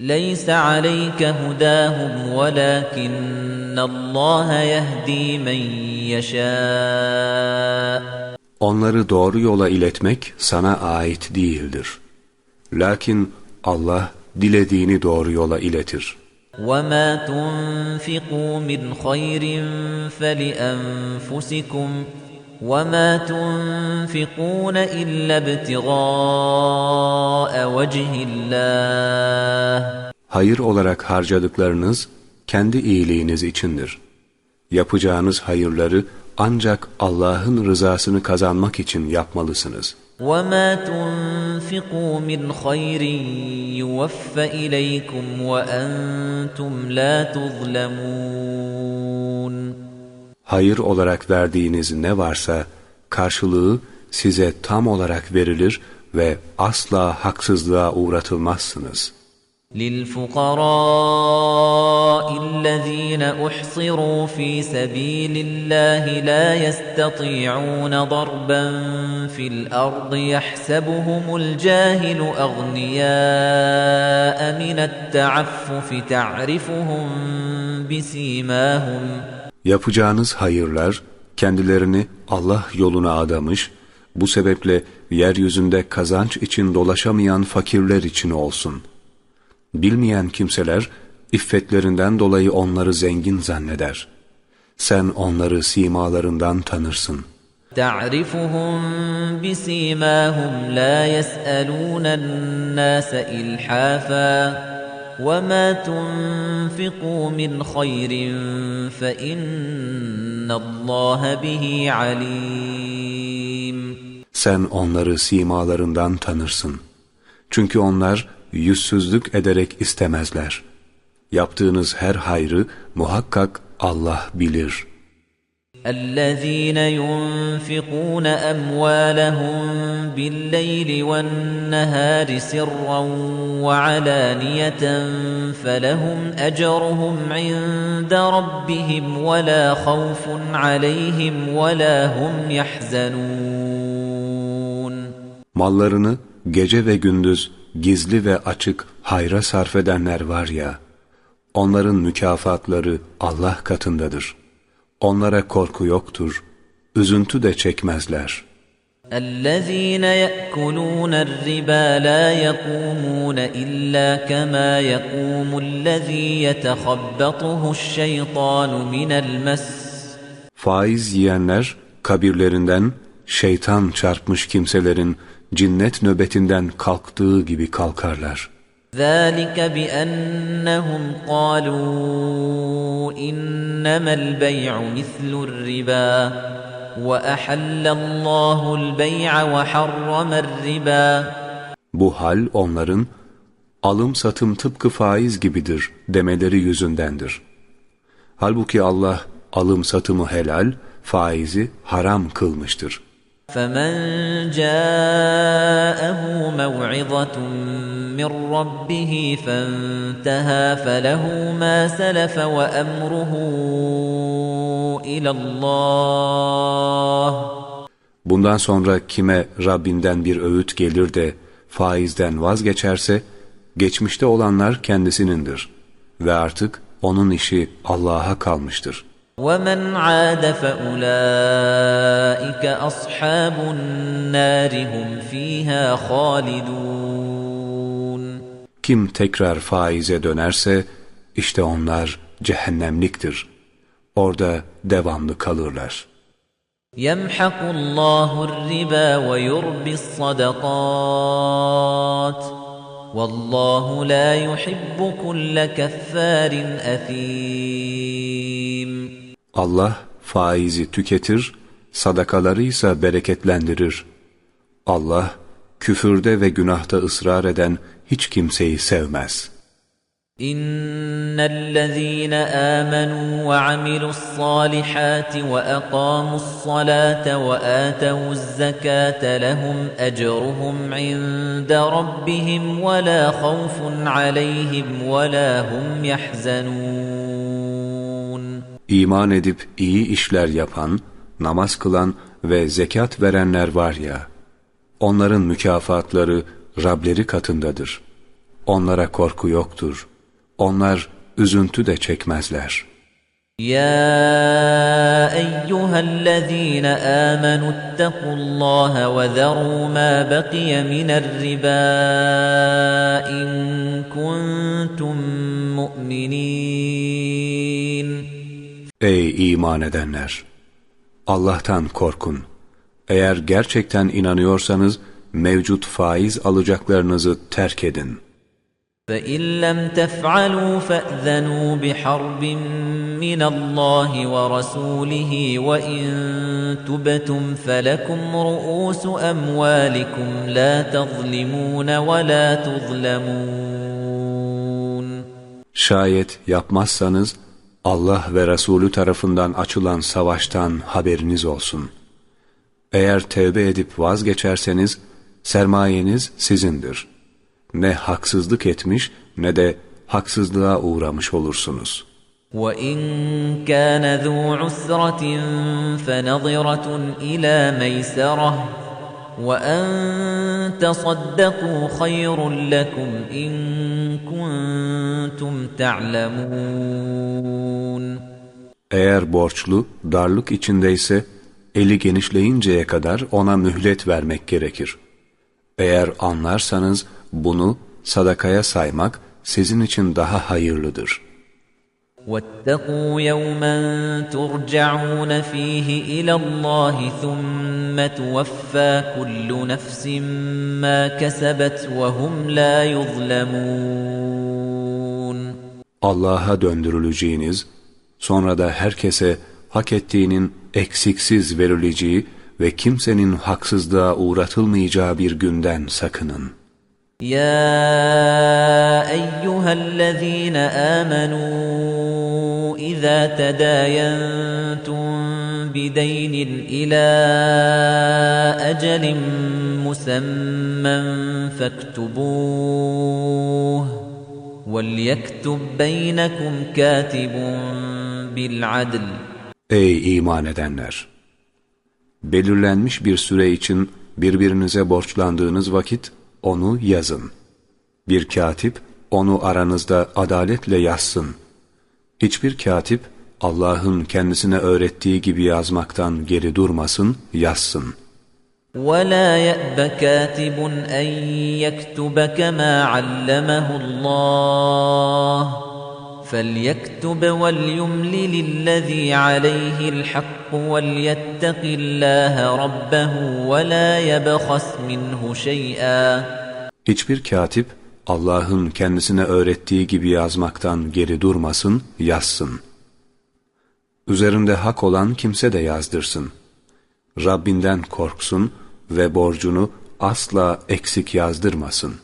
لَيْسَ عَلَيْكَ هُدَاهُمْ وَلَكِنَّ اللّٰهَ يَهْد۪ي مَنْ يَشَاءُ Onları doğru yola iletmek sana ait değildir. Lakin Allah dilediğini doğru yola iletir. وَمَا تُنْفِقُوا مِنْ خَيْرٍ فَلِأَنْفُسِكُمْ وَمَا تُنْفِقُونَ إِلَّا ابْتِغَاءَ وَجْهِ اللّٰهِ Hayır olarak harcadıklarınız kendi iyiliğiniz içindir. Yapacağınız hayırları ancak Allah'ın rızasını kazanmak için yapmalısınız. وَمَا تُنْفِقُوا مِنْ خَيْرٍ يُوَفَّ إِلَيْكُمْ وَأَنْتُمْ لَا تُظْلَمُونَ Hayır olarak verdiğiniz ne varsa karşılığı size tam olarak verilir ve asla haksızlığa uğratılmazsınız. للفقراء الذين احصروا في سبيل الله لا يستطيعون ضربا في الارض يحسبهم الجاهل اغنياء من التعفف تعرفهم بسيماهم Yapacağınız hayırlar kendilerini Allah yoluna adamış, bu sebeple yeryüzünde kazanç için dolaşamayan fakirler için olsun.'' Bilmeyen kimseler iffetlerinden dolayı onları zengin zanneder. Sen onları simalarından tanırsın. تَعْرِفُهُمْ بِسِيمَاهُمْ لَا يَسْأَلُونَ النَّاسَ إِلْحَافًا وَمَا تُنْفِقُوا مِنْ خَيْرٍ فَإِنَّ اللّٰهَ بِهِ عَلِيمٌ Sen onları simalarından tanırsın. Çünkü onlar yüzsüzlük ederek istemezler. Yaptığınız her hayrı muhakkak Allah bilir. الذين ينفقون أموالهم بالليل والنهار سرا وعلانية فلهم أجرهم عند ربهم ولا خوف عليهم ولا هم يحزنون Mallarını gece ve gündüz gizli ve açık hayra sarf edenler var ya, onların mükafatları Allah katındadır. Onlara korku yoktur, üzüntü de çekmezler. الذين يأكلون الربا لا يقومون إلا كما يقوم الذي يتخبطه الشيطان من المس Faiz yiyenler kabirlerinden şeytan çarpmış kimselerin cinnet nöbetinden kalktığı gibi kalkarlar. ذَٰلِكَ بِأَنَّهُمْ قَالُوا إِنَّمَا الْبَيْعُ مِثْلُ الرِّبَا وَأَحَلَّ اللّٰهُ الْبَيْعَ وَحَرَّمَ الرِّبَا Bu hal onların alım satım tıpkı faiz gibidir demeleri yüzündendir. Halbuki Allah alım satımı helal, faizi haram kılmıştır. فَمَنْ جَاءَهُ مَوْعِظَةٌ مِّن رَّبِّهِ فَانتَهَىٰ فَلَهُ مَا سَلَفَ وَأَمْرُهُ إِلَى اللّٰهِ Bundan sonra kime Rabbinden bir öğüt gelir de faizden vazgeçerse, geçmişte olanlar kendisinindir ve artık onun işi Allah'a kalmıştır.'' وَمَنْ عَادَ فَأُولَٰئِكَ أَصْحَابُ النَّارِ هُمْ فِيهَا خَالِدُونَ Kim tekrar faize dönerse, işte onlar cehennemliktir. Orada devamlı kalırlar. يَمْحَقُ اللّٰهُ الرِّبَا وَيُرْبِي الصَّدَقَاتِ وَاللّٰهُ لَا يُحِبُّ كُلَّ كَفَّارٍ أَثِيمٍ Allah faizi tüketir, sadakaları ise bereketlendirir. Allah küfürde ve günahta ısrar eden hiç kimseyi sevmez. Âmenû ve amilu's-sâlihâti ve aqâmu's-salâte ve âtevuz-zekâte lehum ecruhum 'inde rabbihim ve lâ havfun 'aleyhim ve lâ hum yahzenûn. İman edip iyi işler yapan, namaz kılan ve zekat verenler var ya, onların mükafatları Rableri katındadır. onlara korku yoktur. Onlar üzüntü de çekmezler. Ya eyyühellezîne âmenü ittakullâhe ve zerû mâ beqiye minerribâ in kuntum mu'minîn. Ey iman edenler! Allah'tan korkun. Eğer gerçekten inanıyorsanız, mevcut faiz alacaklarınızı terk edin. فَإِنْ لَمْ تَفْعَلُوا فَأْذَنُوا بِحَرْبٍ مِّنَ اللَّهِ وَرَسُولِهِ وَإِن تُبْتُمْ فَلَكُمْ رُؤُوسُ أَمْوَالِكُمْ لَا تَظْلِمُونَ وَلَا تُظْلَمُونَ Şayet yapmazsanız Allah ve Resulü tarafından açılan savaştan haberiniz olsun. Eğer tevbe edip vazgeçerseniz sermayeniz sizindir. Ne haksızlık etmiş ne de haksızlığa uğramış olursunuz. وَإِنْ كَانَ ذُو عُسْرَةٍ فَنَظِرَةٌ إِلَى مَيْسَرَةٍ وَأَنْ تَصَدَّقُوا خَيْرٌ لَكُمْ إِنْ كُنْتُمْ تَعْلَمُونَ Eğer borçlu, darlık içindeyse, eli genişleyinceye kadar ona mühlet vermek gerekir. Eğer anlarsanız bunu sadakaya saymak sizin için daha hayırlıdır. وَاتَّقُوا يَوْمًا تُرْجَعُونَ فِيهِ إِلَى اللَّهِ ثُمَّ تُوَفَّى كُلُّ نَفْسٍ مَا كَسَبَتْ وَهُمْ لَا يُظْلَمُونَ Allah'a döndürüleceğiniz, sonra da herkese hak ettiğinin eksiksiz verileceği ve kimsenin haksızlığa uğratılmayacağı bir günden sakının. يا ايها الذين امنوا اذا تداينتم بدين إلى مسمى فاكتبوه وليكتب بينكم كاتب بالعدل Ey iman edenler! Belirlenmiş bir süre için birbirinize borçlandığınız vakit onu yazın. Bir katip onu aranızda adaletle yazsın. Hiçbir katip Allah'ın kendisine öğrettiği gibi yazmaktan geri durmasın, yazsın. وَلَا يَأْبَ كَاتِبٌ أَن يَكْتُبَ كَمَا عَلَّمَهُ اللَّهُ فَلْيَكْتُبْ وَلْيُمْلِلِ الَّذِي عَلَيْهِ الْحَقُّ وَلْيَتَّقِ اللَّهَ رَبَّهُ وَلَا يَبْخَسْ مِنْهُ شَيْئًا Hiçbir katip Allah'ın kendisine öğrettiği gibi yazmaktan geri durmasın, yazsın. Üzerinde hak olan kimse de yazdırsın. Rabbinden korksun ve borcunu asla eksik yazdırmasın.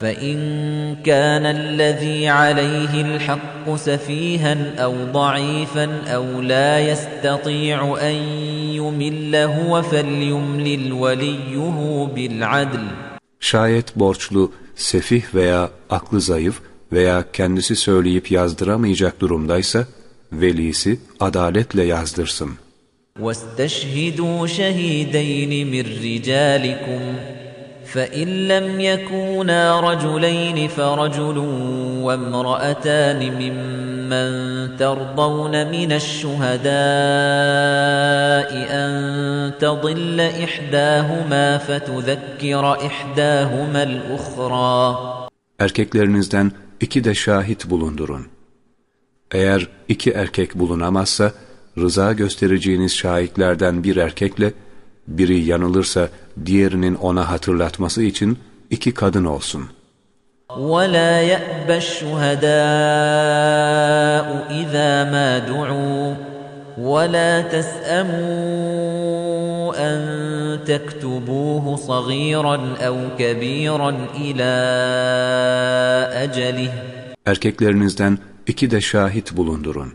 فَإِنْ كَانَ الَّذِي عَلَيْهِ الْحَقُّ سَفِيهًا أَوْ ضَعِيفًا أَوْ لَا يَسْتَطِيعُ أَنْ يُمِلَّ هُوَ فَلْيُمْلِلْ وَلِيُّهُ بِالْعَدْلِ Şayet borçlu, sefih veya aklı zayıf veya kendisi söyleyip yazdıramayacak durumdaysa, velisi adaletle yazdırsın. وَاسْتَشْهِدُوا شَهِيدَيْنِ مِنْ رِجَالِكُمْ فَإِنْ لَمْ يَكُونَا رَجُلَيْنِ فَرَجُلٌ وَامْرَأَتَانِ مِمَّنْ تَرْضَوْنَ مِنَ الشُّهَدَاءِ أَنْ تَضِلَّ إِحْدَاهُمَا فَتُذَكِّرَ إِحْدَاهُمَا الْأُخْرَى Erkeklerinizden iki de şahit bulundurun. Eğer iki erkek bulunamazsa, rıza göstereceğiniz şahitlerden bir erkekle, biri yanılırsa diğerinin ona hatırlatması için iki kadın olsun. وَلَا يَأْبَ الشُّهَدَاءُ إِذَا مَا دُعُوا وَلَا تَسْأَمُوا أَن تَكْتُبُوهُ صَغِيرًا أَوْ كَبِيرًا إِلَى أَجَلِهِ Erkeklerinizden iki de şahit bulundurun.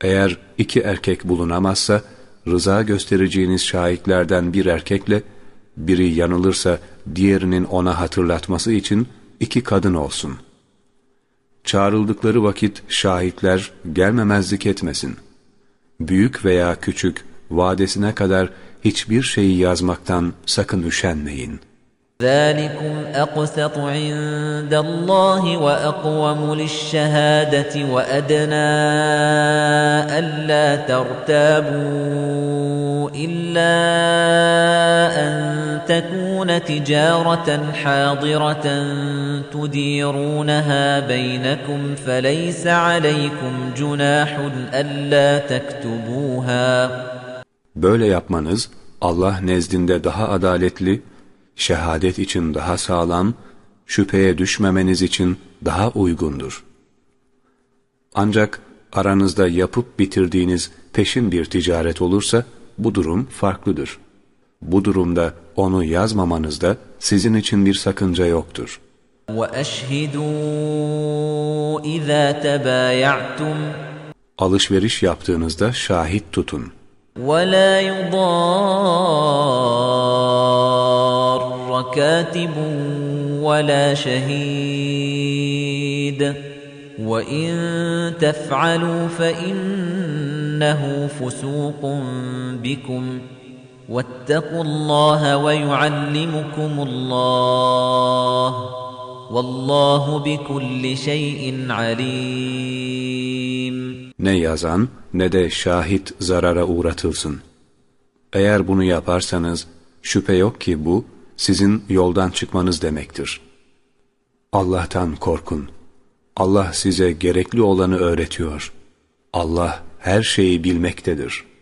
Eğer iki erkek bulunamazsa, rıza göstereceğiniz şahitlerden bir erkekle, biri yanılırsa diğerinin ona hatırlatması için iki kadın olsun. Çağrıldıkları vakit şahitler gelmemezlik etmesin. Büyük veya küçük, vadesine kadar hiçbir şeyi yazmaktan sakın üşenmeyin. ذلكم أقسط عند الله وأقوم للشهادة وأدنى ألا ترتابوا إلا أن تكون تجارة حاضرة تديرونها بينكم فليس عليكم جناح ألا تكتبوها. Böyle yapmanız Allah nezdinde daha adaletli şehadet için daha sağlam, şüpheye düşmemeniz için daha uygundur. Ancak aranızda yapıp bitirdiğiniz peşin bir ticaret olursa bu durum farklıdır. Bu durumda onu yazmamanızda sizin için bir sakınca yoktur. وَأَشْهِدُوا اِذَا تَبَايَعْتُمْ Alışveriş yaptığınızda şahit tutun. وَلَا يُضَارَّ كَاتِبٌ وَلَا شَهِيدٌ. وَإِن تَفْعَلُوا فَإِنَّهُ فُسُوقٌ بِكُمْ. وَاتَّقُوا اللَّهَ وَيُعَلِّمُكُمُ اللَّهُ. وَاللَّهُ بِكُلِّ شَيْءٍ عَلِيمٌ. Ne yazan ne de şahit zarara uğratılsın. Eğer bunu yaparsanız şüphe yok ki bu sizin yoldan çıkmanız demektir. Allah'tan korkun. Allah size gerekli olanı öğretiyor. Allah her şeyi bilmektedir.''